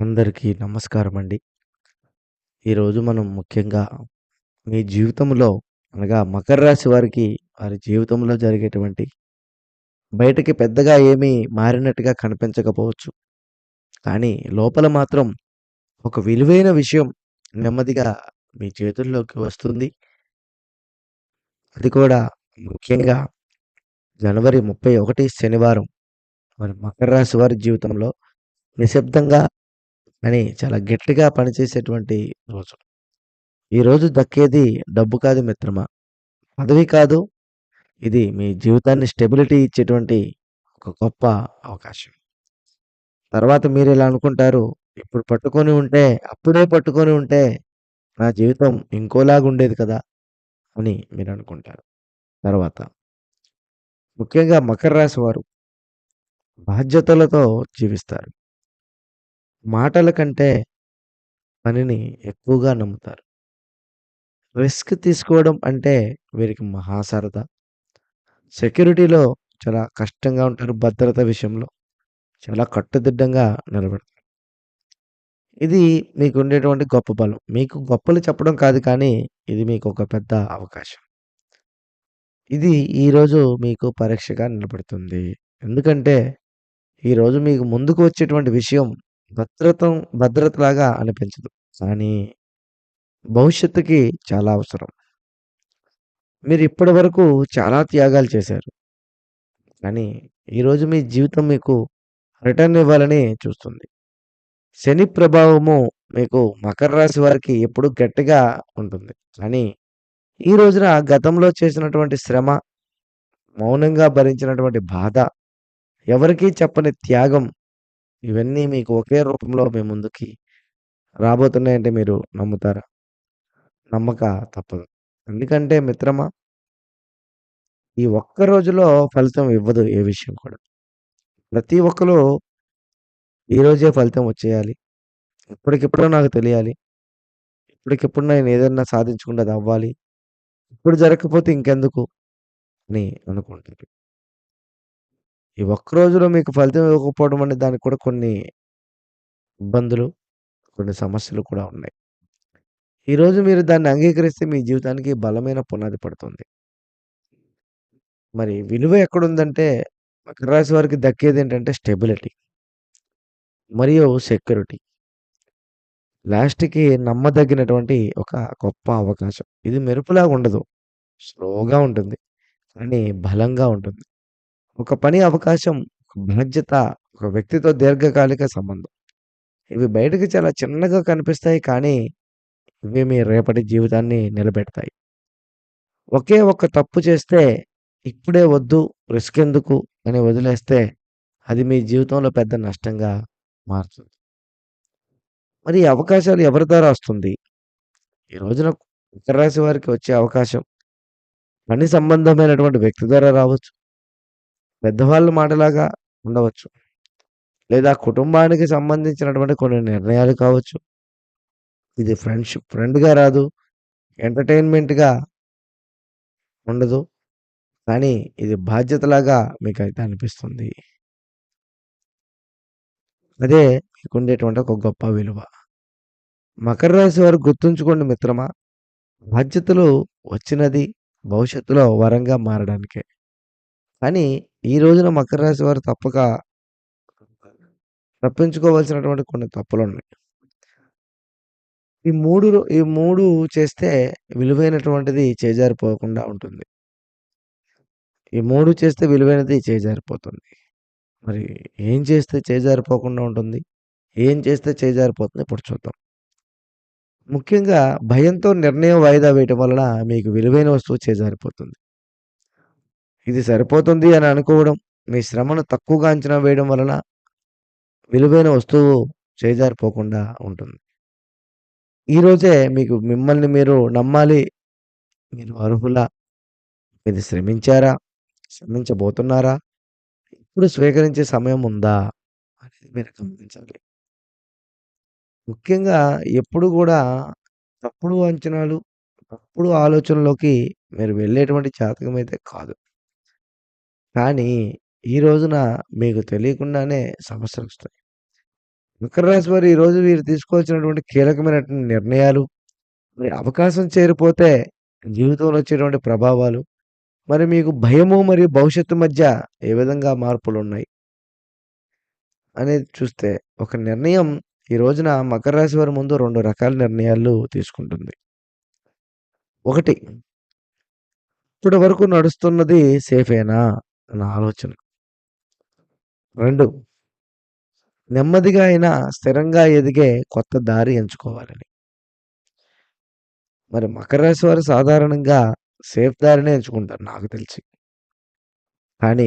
అందరికీ నమస్కారం అండి ఈరోజు మనం ముఖ్యంగా మీ జీవితంలో అనగా మకర రాశి వారికి వారి జీవితంలో జరిగేటువంటి బయటకి పెద్దగా ఏమీ మారినట్టుగా కనిపించకపోవచ్చు. కానీ లోపల మాత్రం ఒక విలువైన విషయం నెమ్మదిగా మీ చేతుల్లోకి వస్తుంది. అది కూడా ముఖ్యంగా జనవరి 31 శనివారం మరి మకర రాశి వారి జీవితంలో నిశ్శబ్దంగా కానీ చాలా గట్టిగా పనిచేసేటువంటి రోజు. ఈరోజు దక్కేది డబ్బు కాదు మిత్రమా. పదవి కాదు. ఇది మీ జీవితాన్ని స్టెబిలిటీ ఇచ్చేటువంటి ఒక గొప్ప అవకాశం. తర్వాత మీరు ఇలా అనుకుంటారు. ఇప్పుడు పట్టుకొని ఉంటే, అప్పుడే పట్టుకొని ఉంటే నా జీవితం ఇంకోలాగా ఉండేది కదా! అని మీరు అనుకుంటారు తర్వాత ముఖ్యంగా మకర రాశి వారు బాధ్యతలతో జీవిస్తారు. మాటల కంటే పనిని ఎక్కువగా నమ్ముతారు. రిస్క్ తీసుకోవడం అంటే వీరికి మహా సరదా. సెక్యూరిటీలో చాలా కష్టంగా ఉంటారు. భద్రత విషయంలో చాలా కట్టుదిడ్డంగా నిలబడతారు. ఇది మీకుండేటువంటి గొప్ప బలం. మీకు గొప్పలు చెప్పడం కాదు కానీ, ఇది మీకొక పెద్ద అవకాశం. ఇది ఈరోజు మీకు పరీక్షగా నిలబడుతుంది. ఎందుకంటే, ఈరోజు మీకు ముందుకు వచ్చేటువంటి విషయం భద్రతం భద్రతలాగా అనిపించదు. కానీ భవిష్యత్తుకి చాలా అవసరం. మీరు ఇప్పటి వరకు చాలా త్యాగాలు చేశారు. కానీ ఈరోజు మీ జీవితం మీకు రిటర్న్ ఇవ్వాలని చూస్తుంది. శని ప్రభావము మీకు మకర రాశి వారికి ఎప్పుడు గట్టిగా ఉంటుంది. కానీ ఈ రోజున గతంలో చేసినటువంటి శ్రమ, మౌనంగా భరించినటువంటి బాధ, ఎవరికీ చెప్పని త్యాగం ఇవన్నీ మీకు ఒకే రూపంలో మీ ముందుకి రాబోతున్నాయంటే మీరు నమ్ముతారా? నమ్మక తప్పదు. ఎందుకంటే మిత్రమా ఈ ఒక్క రోజులో ఫలితం ఇవ్వదు ఏ విషయం కూడా. ప్రతి ఒక్కరు ఈరోజే ఫలితం వచ్చేయాలి. ఇప్పటికిప్పుడో నాకు తెలియాలి. ఇప్పటికిప్పుడు నేను ఏదైనా సాధించకుండా అది అవ్వాలి. ఇప్పుడు జరగకపోతే ఇంకెందుకు అని అనుకుంటారు. ఈ ఒక్క రోజులో మీకు ఫలితం ఇవ్వకపోవడం అనే దానికి కూడా కొన్ని ఇబ్బందులు, కొన్ని సమస్యలు కూడా ఉన్నాయి. ఈరోజు మీరు దాన్ని అంగీకరిస్తే మీ జీవితానికి బలమైన పునాది పడుతుంది. మరి విలువ ఎక్కడుందంటే మకర రాశి వారికి దక్కేదేంటంటే స్టెబిలిటీ. మరియు సెక్యూరిటీ. లాస్ట్‌కి నమ్మదగినటువంటి ఒక గొప్ప అవకాశం. ఇది మెరుపులాగా ఉండదు. స్లోగా ఉంటుంది. కానీ బలంగా ఉంటుంది. ఒక పని అవకాశం, ఒక బాధ్యత, ఒక వ్యక్తితో దీర్ఘకాలిక సంబంధం. ఇవి బయటకు చాలా చిన్నగా కనిపిస్తాయి కానీ, ఇవి మీ రేపటి జీవితాన్ని నిలబెడతాయి. ఒకే ఒక్క తప్పు చేస్తే, ఇప్పుడే వద్దు రిస్క్ ఎందుకు అని వదిలేస్తే, అది మీ జీవితంలో పెద్ద నష్టంగా మారుతుంది. మరి ఈ అవకాశాలు ఎవరి ద్వారా వస్తుంది? ఈ రోజున మకర రాశి వారికి వచ్చే అవకాశం పని సంబంధమైనటువంటి వ్యక్తి ద్వారా రావచ్చు. పెద్దవాళ్ళ మాటలాగా ఉండవచ్చు. లేదా కుటుంబానికి సంబంధించినటువంటి కొన్ని నిర్ణయాలు కావచ్చు. ఇది ఫ్రెండ్‌షిప్ ఫ్రెండ్‌గా రాదు. ఎంటర్‌టైన్‌మెంట్‌గా ఉండదు. కానీ ఇది బాధ్యతలాగా మీకు అయితే అనిపిస్తుంది. అదే మీకుండేటువంటి ఒక గొప్ప విలువ. మకర రాశి వారు గుర్తుంచుకోండి మిత్రమా. బాధ్యతలు వచ్చినది భవిష్యత్తులో వరంగా మారడానికే. కానీ ఈ రోజున మకర రాశి వారు తప్పక తప్పించుకోవాల్సినటువంటి కొన్ని తప్పులు ఉన్నాయి ఈ మూడు ఈ మూడు చేస్తే విలువైనటువంటిది చేజారిపోకుండా ఉంటుంది. ఈ మూడు చేస్తే విలువైనది చేజారిపోతుంది. మరి ఏం చేస్తే చేజారిపోకుండా ఉంటుంది? ఏం చేస్తే చేజారిపోతుంది ఇప్పుడు చూద్దాం. ముఖ్యంగా భయంతో నిర్ణయం వాయిదా వేయటం వలన మీకు విలువైన వస్తువు చేజారిపోతుంది. ఇది సరిపోతుంది అని అనుకోవడం, మీ శ్రమను తక్కువగా అంచనా వేయడం వలన విలువైన వస్తువు చేజారిపోకుండా ఉంటుంది. ఈరోజే మీకు మిమ్మల్ని మీరు నమ్మాలి. మీరు అర్హులా? మీరు శ్రమించారా? శ్రమించబోతున్నారా? ఇప్పుడు స్వీకరించే సమయం ఉందా? అనేది మీరు గమనించాలి. ముఖ్యంగా ఎప్పుడు కూడా తప్పుడు అంచనాలు, తప్పుడు ఆలోచనలోకి మీరు వెళ్ళేటువంటి జాతకం అయితే కాదు. కానీ ఈ రోజున మీకు తెలియకుండానే సమస్యలొస్తాయి. మకర రాశి వారు ఈరోజు వీరు తీసుకోవాల్సినటువంటి కీలకమైనటువంటి నిర్ణయాలు, మరి అవకాశం చేరిపోతే జీవితంలో వచ్చేటువంటి ప్రభావాలు, మరి మీకు భయము మరియు భవిష్యత్తు మధ్య ఏ విధంగా మార్పులున్నాయి? అనేది చూస్తే ఒక నిర్ణయం ఈ రోజున మకర రాశి వారి ముందు 2 రకాల నిర్ణయాలు తీసుకుంటుంది. ఒకటి ఇప్పటి వరకు నడుస్తున్నది సేఫేనా నా ఆలోచన. రెండు నెమ్మదిగా అయినా స్థిరంగా ఎదిగే కొత్త దారి ఎంచుకోవాలని. మరి మకర రాశి వారు సాధారణంగా సేఫ్ దారినే ఎంచుకుంటారు నాకు తెలిసి. కానీ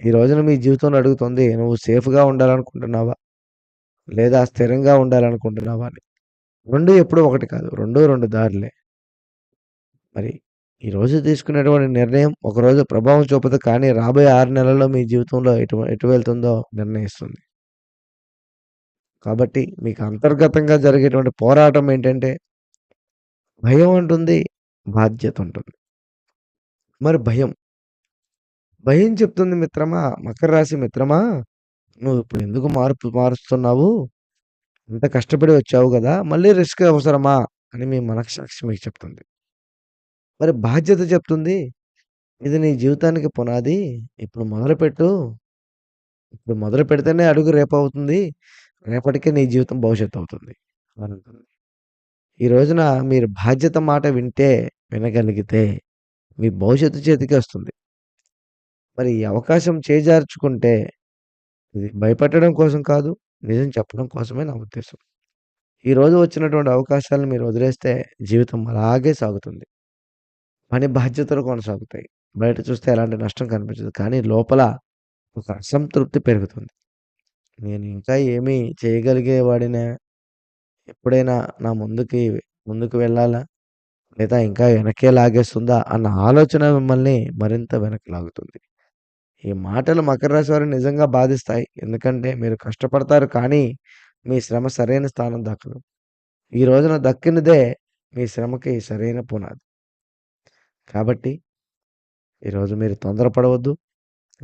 ఈ రోజున మీ జీవితంలో అడుగుతుంది నువ్వు సేఫ్‌గా ఉండాలనుకుంటున్నావా? లేదా స్థిరంగా ఉండాలనుకుంటున్నావా అని. రెండు ఎప్పుడూ ఒకటి కాదు. 2, 2 దారులే. మరి ఈరోజు తీసుకునేటువంటి నిర్ణయం ఒకరోజు ప్రభావం చూపదు. కానీ రాబోయే ఆరు నెలల్లో మీ జీవితంలో ఎటు ఎటు వెళ్తుందో నిర్ణయిస్తుంది. కాబట్టి మీకు అంతర్గతంగా జరిగేటువంటి పోరాటం ఏంటంటే భయం ఉంటుంది. బాధ్యత ఉంటుంది. మరి భయం. భయం చెప్తుంది మిత్రమా, మకర రాశి మిత్రమా, నువ్వు ఇప్పుడు ఎందుకు మార్పు మారుస్తున్నావు? ఇంత కష్టపడి వచ్చావు కదా మళ్ళీ రిస్క్ అవసరమా? అని మీ మనస్సాక్షి మీకు చెప్తుంది. మరి బాధ్యత చెప్తుంది. ఇది నీ జీవితానికి పునాది. ఇప్పుడు మొదలుపెట్టు. ఇప్పుడు మొదలుపెడితేనే అడుగు రేపవుతుంది. రేపటికే నీ జీవితం భవిష్యత్తు అవుతుంది. అనంటుంది. ఈ రోజున మీరు బాధ్యత మాట వింటే, వినగలిగితే మీ భవిష్యత్తు చేతికి వస్తుంది. మరి ఈ అవకాశం చేజార్చుకుంటే ఇది భయపెట్టడం కోసం కాదు. నిజం చెప్పడం కోసమే నా ఉద్దేశం. ఈరోజు వచ్చినటువంటి అవకాశాలను మీరు వదిలేస్తే జీవితం అలాగే సాగుతుంది. పని బాధ్యతలు కొనసాగుతాయి. బయట చూస్తే ఎలాంటి నష్టం కనిపించదు. కానీ లోపల ఒక అసంతృప్తి పెరుగుతుంది. నేను ఇంకా ఏమి చేయగలిగేవాడినే ఎప్పుడైనా నా ముందుకి ముందుకు వెళ్ళాలా? లేదా ఇంకా వెనకే లాగేస్తుందా? అన్న ఆలోచన మిమ్మల్ని మరింత వెనక్కి లాగుతుంది. ఈ మాటలు మకర రాశి వారిని నిజంగా బాధిస్తాయి. ఎందుకంటే మీరు కష్టపడతారు కానీ మీ శ్రమ సరైన స్థానం దక్కదు. ఈ రోజున దక్కినదే మీ శ్రమకి సరైన పునాది. కాబట్టి ఈరోజు మీరు తొందరపడవద్దు.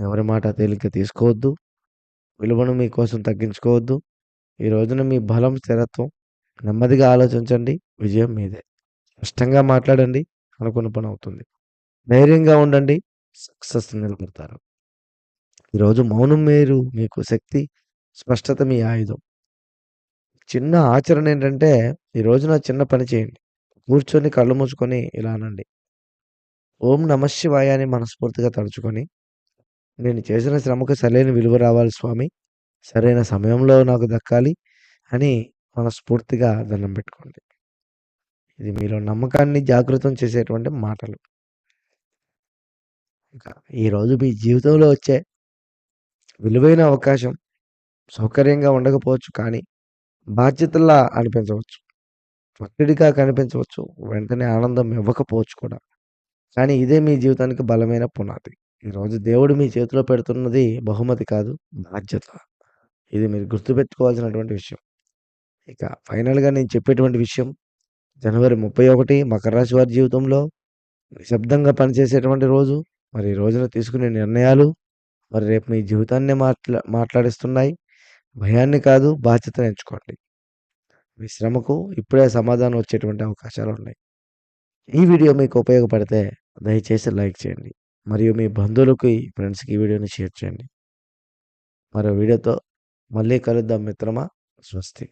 ఎవరి మాట తేలిక తీసుకోవద్దు. విలువను మీకోసం తగ్గించుకోవద్దు. ఈ రోజున మీ బలం, స్థిరత్వం నెమ్మదిగా ఆలోచించండి. విజయం మీదే. స్పష్టంగా మాట్లాడండి. అనుకున్న పని అవుతుంది. ధైర్యంగా ఉండండి. సక్సెస్ నిలబడతారు. ఈరోజు మౌనం మీరు మీకు శక్తి, స్పష్టత మీ ఆయుధం. చిన్న ఆచరణ ఏంటంటే ఈ రోజున చిన్న పని చేయండి. కూర్చొని కళ్ళు మూసుకొని ఇలా అనండి. ఓం నమఃశివాయ అని మనస్ఫూర్తిగా తలుచుకొని, నేను చేసిన శ్రమకు సరైన విలువ రావాలి స్వామి. సరైన సమయంలో నాకు దక్కాలి అని మనస్ఫూర్తిగా దండం పెట్టుకోండి. ఇది మీలో నమ్మకాన్ని జాగృతం చేసేటువంటి మాటలు. ఇంకా ఈరోజు మీ జీవితంలో వచ్చే విలువైన అవకాశం సౌకర్యంగా ఉండకపోవచ్చు. కానీ బాధ్యతలా అనిపించవచ్చు. ఒత్తిడిగా కనిపించవచ్చు. వెంటనే ఆనందం ఇవ్వకపోవచ్చు కూడా. కానీ ఇదే మీ జీవితానికి బలమైన పునాది. ఈరోజు దేవుడు మీ చేతిలో పెడుతున్నది బహుమతి కాదు. బాధ్యత. ఇది మీరు గుర్తుపెట్టుకోవాల్సినటువంటి విషయం. ఇక ఫైనల్‌గా నేను చెప్పేటువంటి విషయం జనవరి 31 మకర రాశి వారి జీవితంలో నిశ్శబ్దంగా పనిచేసేటువంటి రోజు. మరి ఈ రోజున తీసుకునే నిర్ణయాలు మరి రేపు మీ జీవితాన్నే మాట్లా మాట్లాడిస్తున్నాయి. భయాన్ని కాదు బాధ్యతను ఎంచుకోండి. మీ శ్రమకు ఇప్పుడే సమాధానం వచ్చేటువంటి అవకాశాలున్నాయి. ఈ వీడియో మీకు ఉపయోగపడితే దయచేసి లైక్ చేయండి. మరియు మీ బంధువులకి, ఫ్రెండ్స్‌కి ఈ వీడియోని షేర్ చేయండి. మరో వీడియోతో మళ్ళీ కలుద్దాం మిత్రమా. స్వస్తి.